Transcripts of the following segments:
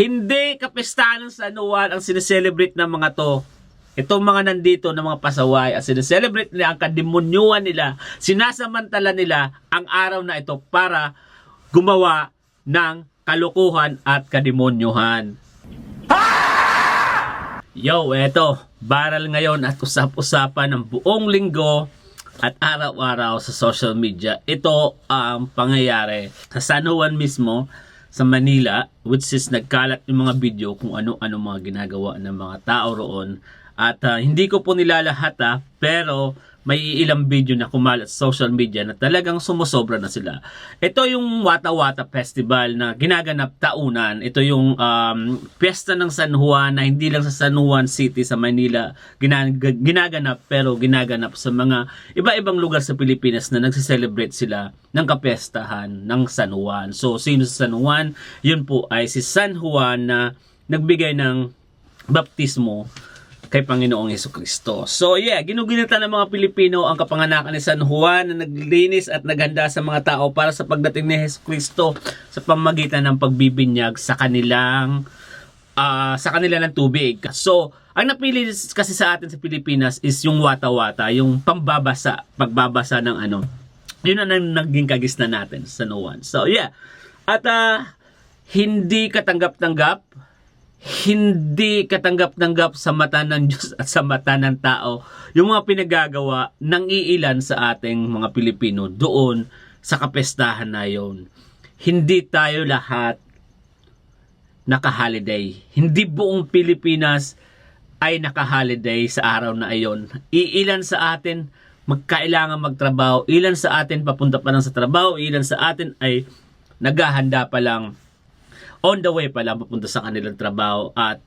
Hindi kapistahan ng San Juan ang sineselebrate ng mga to. Itong mga nandito na mga pasaway at sineselebrate nila ang kademonyuhan nila, sinasamantala nila ang araw na ito para gumawa ng kalukuhan at kademonyuhan. Yo, eto, baral ngayon at usap-usapan ng buong linggo at araw-araw sa social media. Ito ang pangyayari sa San Juan mismo sa Manila which is nagkalat yung mga video kung ano-ano mga ginagawa ng mga tao roon. At ah, hindi ko po nilalahat ah, pero may ilang video na kumalat sa social media na talagang sumusobra na sila. Ito yung Wata Wata Festival na ginaganap taunan. Ito yung um, piyesta ng San Juan na hindi lang sa San Juan City sa Manila ginag- ginaganap pero ginaganap sa mga iba-ibang lugar sa Pilipinas na nagse-celebrate sila ng kapestahan ng San Juan. So sino sa San Juan? Yun po ay si San Juan na nagbigay ng baptismo kay Panginoong Yeso Kristo. So yeah, ginuginita ng mga Pilipino ang kapanganakan ni San Juan na naglinis at naghanda sa mga tao para sa pagdating ni Yeso Kristo sa pamagitan ng pagbibinyag sa kanilang ah, sa kanila ng tubig. So, ang napili kasi sa atin sa Pilipinas is yung wata-wata, yung pambabasa, pagbabasa ng ano. Yun ang naging kagisna natin sa San Juan. So yeah. At ah, hindi katanggap-tanggap hindi katanggap-tanggap sa mata ng Diyos at sa mata ng tao yung mga pinagagawa ng iilan sa ating mga Pilipino doon sa kapestahan na yon. Hindi tayo lahat naka-holiday. Hindi buong Pilipinas ay naka-holiday sa araw na ayon. Iilan sa atin magkailangan magtrabaho, ilan sa atin papunta pa lang sa trabaho, ilan sa atin ay naghahanda pa lang on the way pa lang papunta sa kanilang trabaho at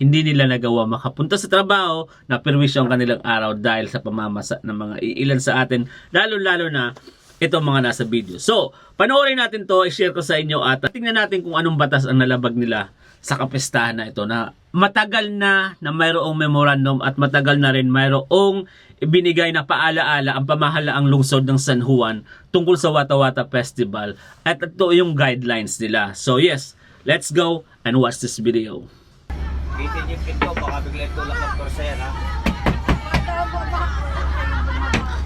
hindi nila nagawa makapunta sa trabaho na perwisyo ang kanilang araw dahil sa pamamasa ng mga ilan sa atin, lalo-lalo na itong mga nasa video. So, panoorin natin to, i-share ko sa inyo at tingnan natin kung anong batas ang nalabag nila sa kapestahan na ito na matagal na na mayroong memorandum at matagal na rin mayroong ibinigay na paalaala ang pamahalaang lungsod ng San Juan tungkol sa Wata Wata Festival at ito yung guidelines nila. So yes, let's go and watch this video. Bitin yung pinto, baka bigla tulak ng kursa ha.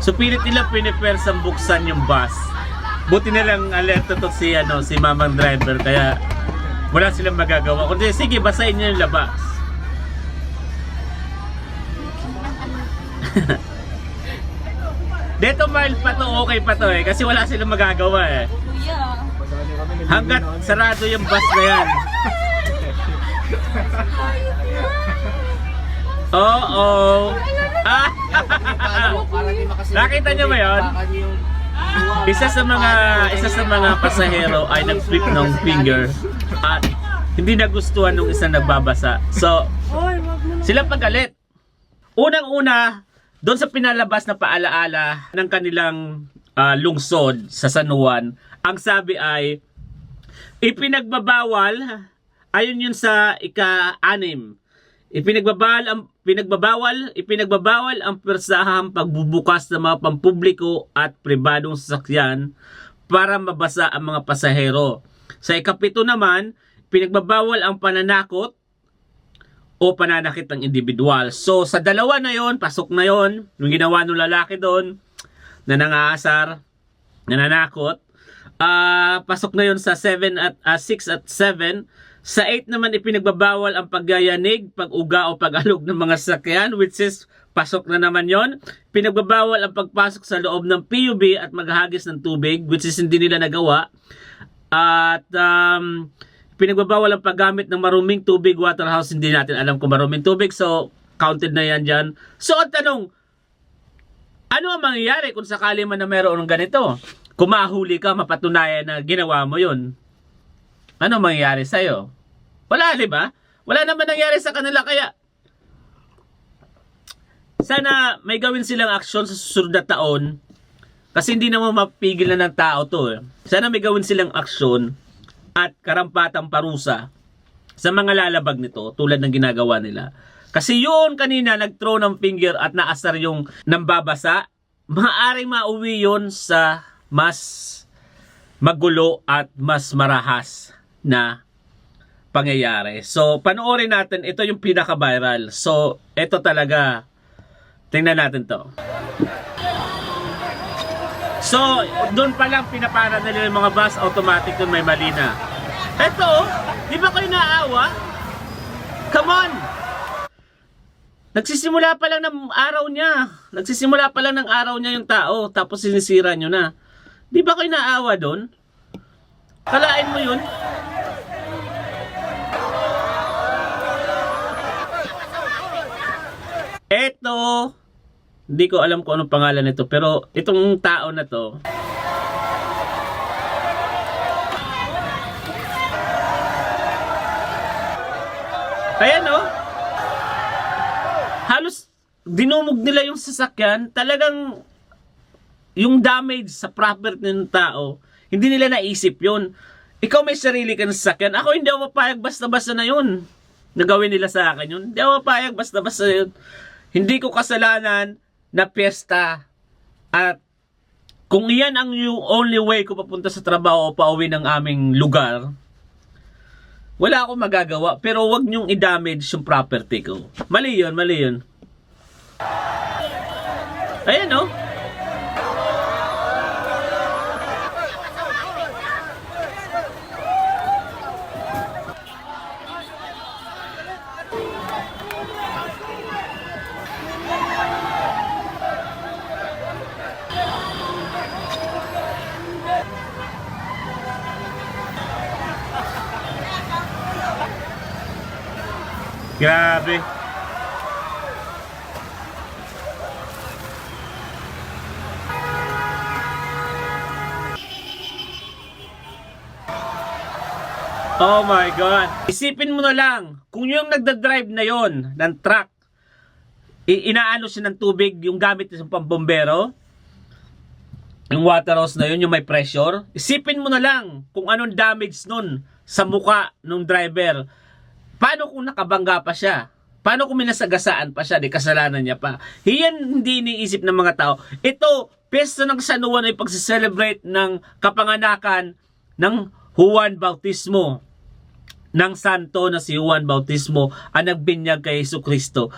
So pilit nila pinipersang buksan yung bus. Buti na lang alerto to si ano si mamang driver kaya wala silang magagawa. Kundi sige basahin niyo yung labas. Dito mild pa to, okay pa to eh. Kasi wala silang magagawa eh. Kuya. Hanggat sarado yung bus na yan. Oo. Ah, Nakita niyo ba yun? isa sa mga isa sa mga pasahero ay nag-flip ng finger at hindi nagustuhan nung isang nagbabasa. So, sila pagalit. Unang-una, doon sa pinalabas na paalaala ng kanilang ah, lungsod sa San Juan, ang sabi ay ipinagbabawal ayon yun sa ika-anim. Ipinagbabawal ang pinagbabawal, ipinagbabawal ang persahang pagbubukas ng mga pampubliko at pribadong sasakyan para mabasa ang mga pasahero. Sa ikapito naman, pinagbabawal ang pananakot o pananakit ng individual. So sa dalawa na yon, pasok na yon, yung ginawa ng lalaki doon na nangaasar, nananakot, ah pasok na yon sa 7 at 6 at 7. Sa 8 naman ipinagbabawal ang pagyayanig, pag-uga o pag-alog ng mga sakyan which is pasok na naman yon. Pinagbabawal ang pagpasok sa loob ng PUB at maghagis ng tubig which is hindi nila nagawa. At um, pinagbabawal ang paggamit ng maruming tubig, waterhouse, hindi natin alam kung maruming tubig. So, counted na yan dyan. So, ang tanong, ano ang mangyayari kung sakali man na meron ng ganito? Kung mahuli ka, mapatunayan na ginawa mo yun. Ano ang mangyayari sa'yo? Wala, di ba? Wala naman nangyari sa kanila kaya sana may gawin silang aksyon sa susunod na taon kasi hindi naman mapigil na ng tao to. Eh. Sana may gawin silang aksyon at karampatang parusa sa mga lalabag nito tulad ng ginagawa nila. Kasi yun kanina nag-throw ng finger at naasar yung nambabasa, maaaring mauwi yun sa mas magulo at mas marahas na pangyayari. So, panoorin natin, ito yung pinaka-viral. So, ito talaga, tingnan natin to. So, doon pa lang pinapara nila yung mga bus, automatic doon may mali na. Ito, di ba kayo naawa? Come on! Nagsisimula pa lang ng araw niya. Nagsisimula pa lang ng araw niya yung tao, tapos sinisira nyo na. Di ba kayo naawa doon? Kalain mo yun? Eto, hindi ko alam kung anong pangalan nito, pero itong tao na to, Ayan oh. Halos dinumog nila yung sasakyan. Talagang yung damage sa property ng tao, hindi nila naisip yun. Ikaw may sarili ka ng sasakyan. Ako hindi ako papayag basta-basta na yun. Nagawin nila sa akin yun. Hindi ako papayag basta-basta yun. Hindi ko kasalanan na piyesta. At kung iyan ang yung only way ko papunta sa trabaho o pauwi ng aming lugar, wala akong magagawa. Pero wag niyong i-damage yung property ko. Mali yun, mali yun. Ayan oh. Grabe. Oh my God. Isipin mo na lang, kung yung nagda-drive na yon ng truck, inaano siya ng tubig, yung gamit ng pambombero, yung water hose na yun, yung may pressure, isipin mo na lang kung anong damage nun sa muka ng driver. Paano kung nakabangga pa siya? Paano kung minasagasaan pa siya? Di kasalanan niya pa. Iyan hindi iniisip ng mga tao. Ito, pesto ng sanuan ay pagsiselebrate ng kapanganakan ng Juan Bautismo ng santo na si Juan Bautismo ang nagbinyag kay Yesu Kristo.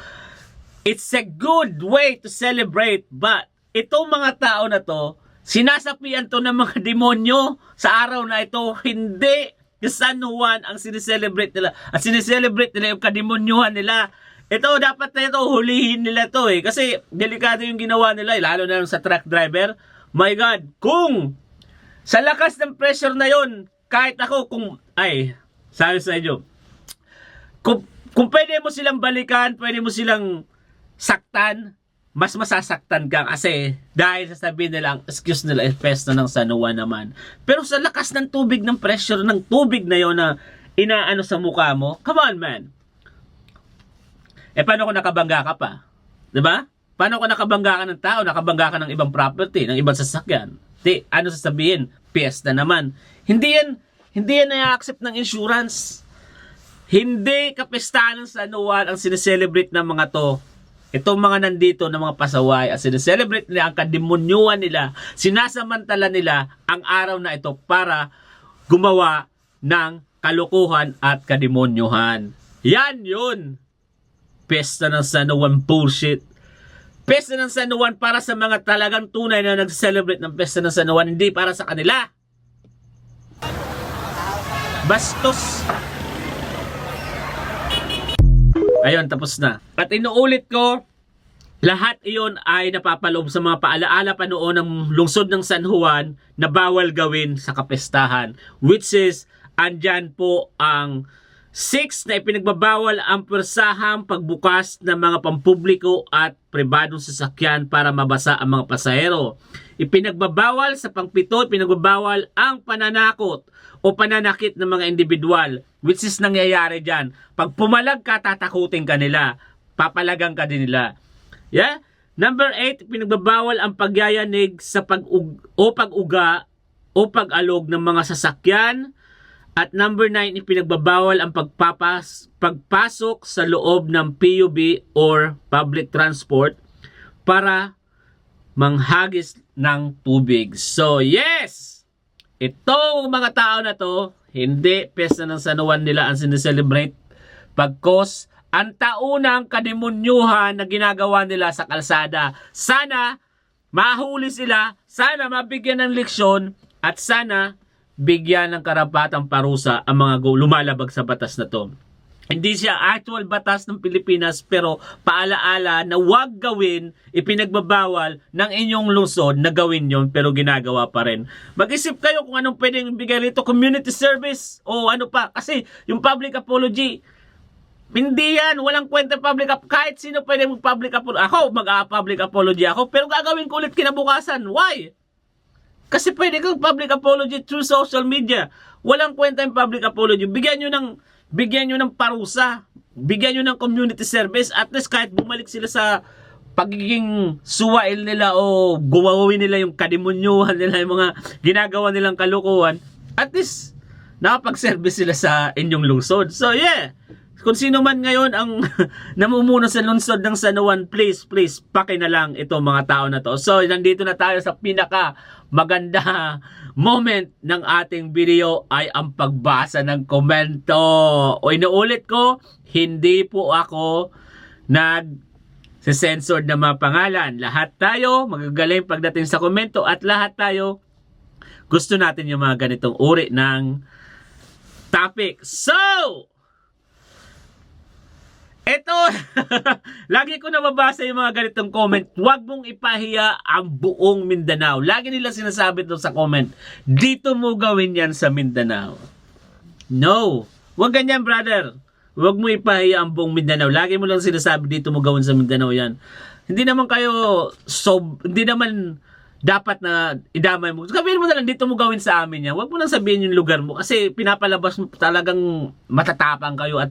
It's a good way to celebrate but itong mga tao na to, sinasapian to ng mga demonyo sa araw na ito, hindi yung San Juan ang sineselebrate nila. At sineselebrate nila yung kademonyuhan nila. Ito, dapat na ito, hulihin nila to eh. Kasi delikado yung ginawa nila, eh, lalo na yung sa truck driver. My God, kung sa lakas ng pressure na yon, kahit ako kung, ay, sabi sa inyo, kung, kung pwede mo silang balikan, pwede mo silang saktan, mas masasaktan ka kasi dahil sasabihin nila, ang excuse nila, eh, pesto ng San Juan naman. Pero sa lakas ng tubig, ng pressure ng tubig na yon na inaano sa mukha mo, come on man. Eh paano kung nakabangga ka pa? 'Di ba? Paano kung nakabangga ka ng tao, nakabangga ka ng ibang property, ng ibang sasakyan? Di, ano sasabihin? Piyesta naman. Hindi yan, hindi yan na-accept ng insurance. Hindi kapistahan ng San Juan ang sineselebrate ng mga to. Itong mga nandito na mga pasaway, ang sineselebrate nila, ang kademonyuhan nila, sinasamantala nila ang araw na ito para gumawa ng kalukuhan at kademonyuhan. Yan yun! Pesta ng San Juan bullshit. Pesta ng San Juan para sa mga talagang tunay na nag-celebrate ng Pesta ng San Juan, hindi para sa kanila. Bastos. Ayun, tapos na. At inuulit ko, lahat iyon ay napapaloob sa mga paalaala pa noon ng lungsod ng San Juan na bawal gawin sa kapestahan. Which is, andyan po ang 6 na ipinagbabawal ang persahang pagbukas ng mga pampubliko at pribadong sasakyan para mabasa ang mga pasahero. Ipinagbabawal sa pangpito, ipinagbabawal ang pananakot o pananakit ng mga individual which is nangyayari dyan. Pag pumalag ka, tatakutin ka nila. Papalagang ka din nila. Yeah? Number 8, pinagbabawal ang pagyayanig sa pag o pag-uga o pag-alog ng mga sasakyan. At number 9, ipinagbabawal ang pagpapas, pagpasok sa loob ng PUB or public transport para manghagis ng tubig. So, yes! Itong mga tao na to, hindi pesta ng San Juan nila ang sineselebrate. Pagkos, ang taunang kademonyuhan na ginagawa nila sa kalsada. Sana mahuli sila, sana mabigyan ng leksyon, at sana bigyan ng karapatang parusa ang mga lumalabag sa batas na to. Hindi siya actual batas ng Pilipinas pero paalaala na wag gawin, ipinagbabawal ng inyong lungsod na gawin yon pero ginagawa pa rin. Mag-isip kayo kung anong pwedeng ibigay rito, community service o ano pa. Kasi yung public apology, hindi yan, walang kwenta public up. Kahit sino pwede mag-public apology. Ako, mag-public apology ako, pero gagawin ko ulit kinabukasan. Why? Kasi pwede kang public apology through social media. Walang kwenta yung public apology. Bigyan nyo ng, bigyan nyo ng parusa. Bigyan nyo ng community service. At least kahit bumalik sila sa pagiging suwail nila o gumawin nila yung kademonyuhan nila, yung mga ginagawa nilang kalukuhan, at least nakapag-service sila sa inyong lungsod. So yeah, kung sino man ngayon ang namumuno sa lungsod ng San Juan, please, please, paki na lang ito mga tao na to. So, nandito na tayo sa pinaka maganda moment ng ating video ay ang pagbasa ng komento. O inuulit ko, hindi po ako nag censored na mga pangalan. Lahat tayo magagaling pagdating sa komento at lahat tayo gusto natin yung mga ganitong uri ng topic. So, ito, lagi ko nababasa yung mga ganitong comment. Huwag mong ipahiya ang buong Mindanao. Lagi nila sinasabi doon sa comment, dito mo gawin yan sa Mindanao. No. Huwag ganyan, brother. Huwag mo ipahiya ang buong Mindanao. Lagi mo lang sinasabi, dito mo gawin sa Mindanao yan. Hindi naman kayo, so, hindi naman dapat na idamay mo. Sabihin mo na lang, dito mo gawin sa amin yan. Huwag mo lang sabihin yung lugar mo. Kasi pinapalabas mo talagang matatapang kayo at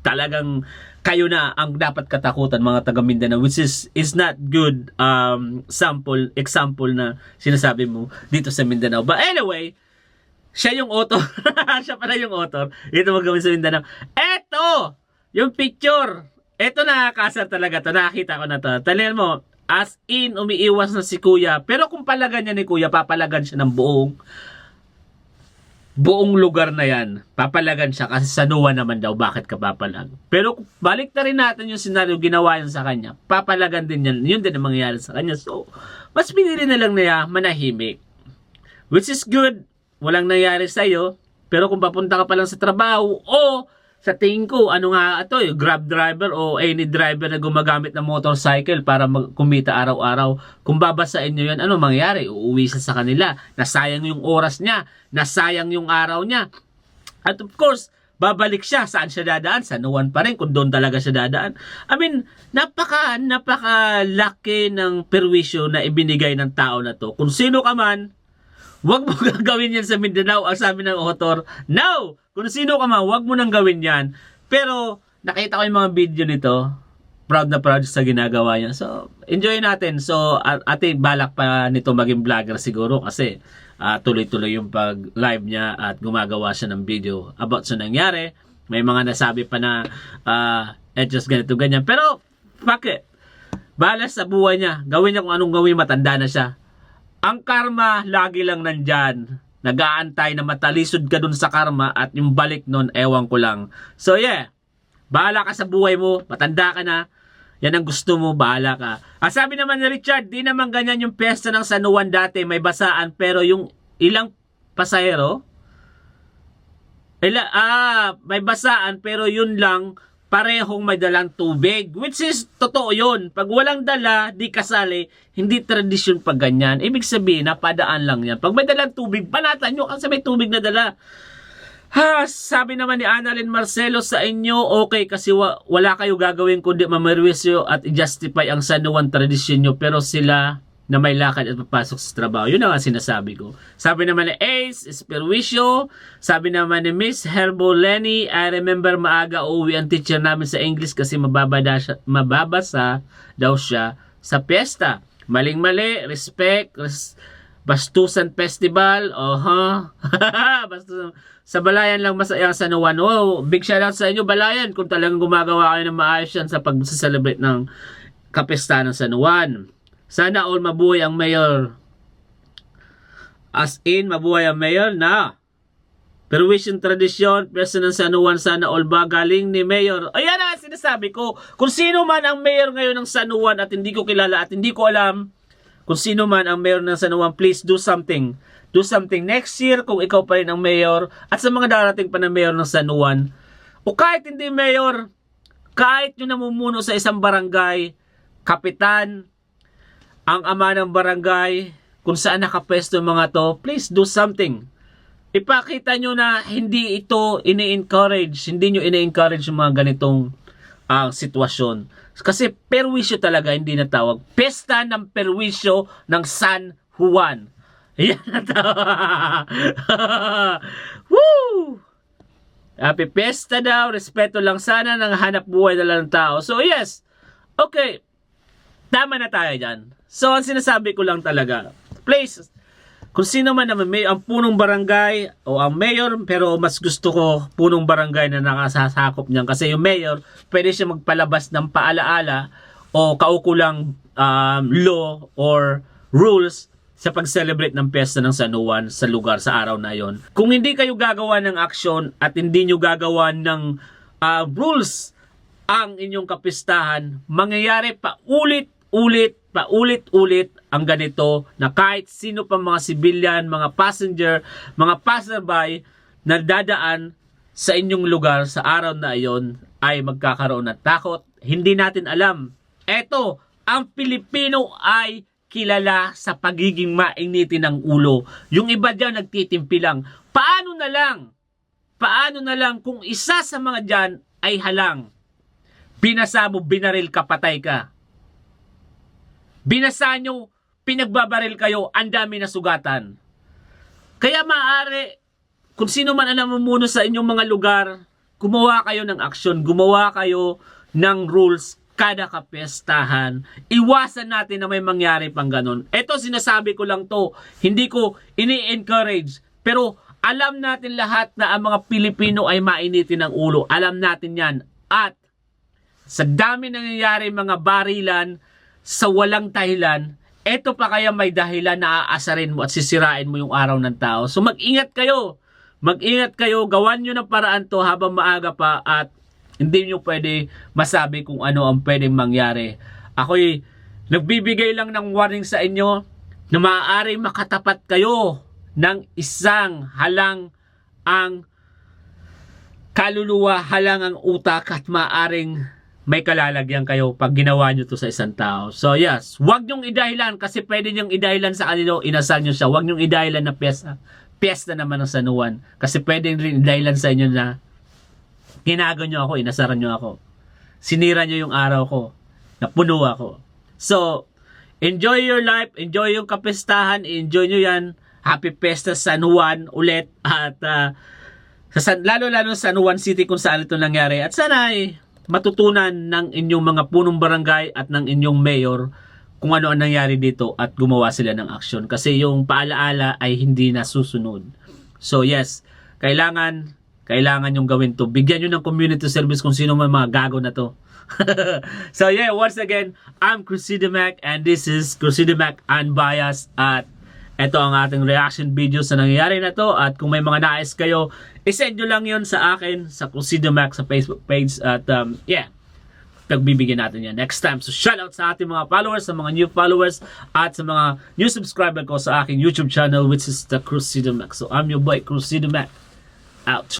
talagang kayo na ang dapat katakutan mga taga Mindanao which is is not good um sample example na sinasabi mo dito sa Mindanao. But anyway, siya yung author. siya pala yung author. Ito magawin sa Mindanao. Eto! Yung picture. Eto nakakasar talaga to. Nakakita ko na to. Talihan mo, as in, umiiwas na si kuya. Pero kung palagan niya ni kuya, papalagan siya ng buong buong lugar na yan, papalagan siya kasi sa Nuwa naman daw, bakit ka papalag? Pero balik na rin natin yung senaryo ginawa yan sa kanya, papalagan din yan, yun din ang mangyayari sa kanya. So, mas pinili na lang niya manahimik. Which is good, walang nangyari sa'yo, pero kung papunta ka pa lang sa trabaho, o sa tingin ko, ano nga ito, grab driver o any driver na gumagamit ng motorcycle para kumita araw-araw. Kung babasain nyo yan, ano mangyayari? Uuwi siya sa kanila. Nasayang yung oras niya. Nasayang yung araw niya. At of course, babalik siya. Saan siya dadaan? Sa Nuwan pa rin, kung doon talaga siya dadaan. I mean, napaka, napaka laki ng perwisyo na ibinigay ng tao na to. Kung sino ka man, Huwag mo gagawin yan sa Mindanao ang sabi ng author. No! Kung sino ka man, huwag mo nang gawin yan. Pero, nakita ko yung mga video nito. Proud na proud sa ginagawa niya. So, enjoy natin. So, at ate, balak pa nito maging vlogger siguro kasi ah, tuloy-tuloy yung pag-live niya at gumagawa siya ng video about sa nangyari. May mga nasabi pa na uh, eh, just ganito, ganyan. Pero, fuck it. Bahala sa buhay niya. Gawin niya kung anong gawin, matanda na siya. Ang karma, lagi lang nandyan. Nagaantay na matalisod ka dun sa karma at yung balik nun, ewan ko lang. So yeah, bahala ka sa buhay mo, matanda ka na, yan ang gusto mo, bahala ka. Ah, sabi naman ni Richard, di naman ganyan yung pesta ng San Juan dati, may basaan, pero yung ilang pasahero, ila, ah, may basaan, pero yun lang, parehong may dalang tubig. Which is, totoo yun. Pag walang dala, di kasali, hindi tradisyon pag ganyan. Ibig sabihin, napadaan lang yan. Pag may dalang tubig, banatan nyo kasi may tubig na dala. Ha, sabi naman ni Annalyn Marcelo sa inyo, okay kasi wa- wala kayo gagawin kundi mamerwisyo at i-justify ang San Juan tradisyon nyo pero sila na may lakad at papasok sa trabaho. Yun ang sinasabi ko. Sabi naman ni Ace, Esperwisyo. Sabi naman ni Miss Herbo Lenny, I remember maaga uuwi ang teacher namin sa English kasi mababada siya, mababasa daw siya sa piyesta. Maling-mali, respect, res- Bastusan Festival, oha. Bastusan. Sa Balayan lang masaya sa Nuwan. Oh, big shout out sa inyo Balayan kung talagang gumagawa kayo ng maayos yan sa pag-celebrate ng kapistahan ng San Juan. Sana all mabuhay ang mayor. As in, mabuhay ang mayor na perwisyon tradisyon, pwesto ng San Juan sana all ba galing ni Mayor. Ayan na sinasabi ko. Kung sino man ang Mayor ngayon ng San Juan at hindi ko kilala at hindi ko alam kung sino man ang Mayor ng San Juan, please do something. Do something next year kung ikaw pa rin ang Mayor at sa mga darating pa na Mayor ng San Juan. O kahit hindi Mayor, kahit yung namumuno sa isang barangay, kapitan, ang ama ng barangay, kung saan nakapwesto mga to, please do something. Ipakita nyo na hindi ito ini-encourage, hindi nyo ini-encourage yung mga ganitong ang sitwasyon. Kasi perwisyo talaga, hindi natawag. Pesta ng perwisyo ng San Juan. Yan na Woo! Happy Pesta daw, respeto lang sana ng hanap buhay na lang ng tao. So yes, okay, tama na tayo dyan. So ang sinasabi ko lang talaga, please, kung sino man naman may ang punong barangay o ang mayor, pero mas gusto ko punong barangay na nakasasakop niyan kasi yung mayor, pwede siya magpalabas ng paalaala o kaukulang um, law or rules sa pag-celebrate ng piyesta ng San Juan sa lugar sa araw na yon. Kung hindi kayo gagawa ng action at hindi nyo gagawa ng uh, rules ang inyong kapistahan, mangyayari pa ulit-ulit, pa ulit-ulit ang ganito na kahit sino pa mga civilian, mga passenger, mga passerby na dadaan sa inyong lugar sa araw na iyon ay magkakaroon ng takot. Hindi natin alam. Eto, ang Pilipino ay kilala sa pagiging mainitin ng ulo. Yung iba dyan nagtitimpi lang. Paano na lang? Paano na lang kung isa sa mga dyan ay halang? Binasa mo, binaril ka, patay ka. Binasa nyo, pinagbabaril kayo, ang dami na sugatan. Kaya maaari, kung sino man ang namumuno sa inyong mga lugar, gumawa kayo ng aksyon, gumawa kayo ng rules kada kapestahan. Iwasan natin na may mangyari pang ganun. Ito sinasabi ko lang to, hindi ko ini-encourage, pero alam natin lahat na ang mga Pilipino ay mainitin ng ulo. Alam natin yan. At sa dami nangyayari mga barilan sa walang dahilan, eto pa kaya may dahilan na aasarin mo at sisirain mo yung araw ng tao. So mag-ingat kayo. Mag-ingat kayo. Gawan nyo ng paraan to habang maaga pa at hindi nyo pwede masabi kung ano ang pwedeng mangyari. Ako'y nagbibigay lang ng warning sa inyo na maaari makatapat kayo ng isang halang ang kaluluwa, halang ang utak at maaring may kalalagyan kayo pag ginawa nyo to sa isang tao. So yes, wag nyong idahilan kasi pwede nyong idahilan sa kanilo, inasal nyo siya. Wag nyong idahilan na piyesta. Piyesta naman ng sanuan. Kasi pwede rin idahilan sa inyo na ginago nyo ako, inasaran nyo ako. Sinira nyo yung araw ko. Napuno ako. So, enjoy your life, enjoy yung kapistahan, enjoy nyo yan. Happy Pesta San Juan ulit at uh, sa San, lalo-lalo sa San Juan City kung saan ito nangyari. At sana ay matutunan ng inyong mga punong barangay at ng inyong mayor kung ano ang nangyari dito at gumawa sila ng aksyon. Kasi yung paalaala ay hindi nasusunod. So yes, kailangan kailangan yung gawin to. Bigyan nyo ng community service kung sino man mga gago na to. so yeah, once again, I'm Crucido Mac and this is Crucido Mac Unbiased at ito ang ating reaction video sa nangyayari na to at kung may mga nais kayo, isend nyo lang yon sa akin sa Crucido Mac sa Facebook page at um, yeah, pagbibigyan natin yan next time. So shoutout sa ating mga followers, sa mga new followers at sa mga new subscriber ko sa aking YouTube channel which is the Crucido Mac. So I'm your boy Crucido Mac. Out.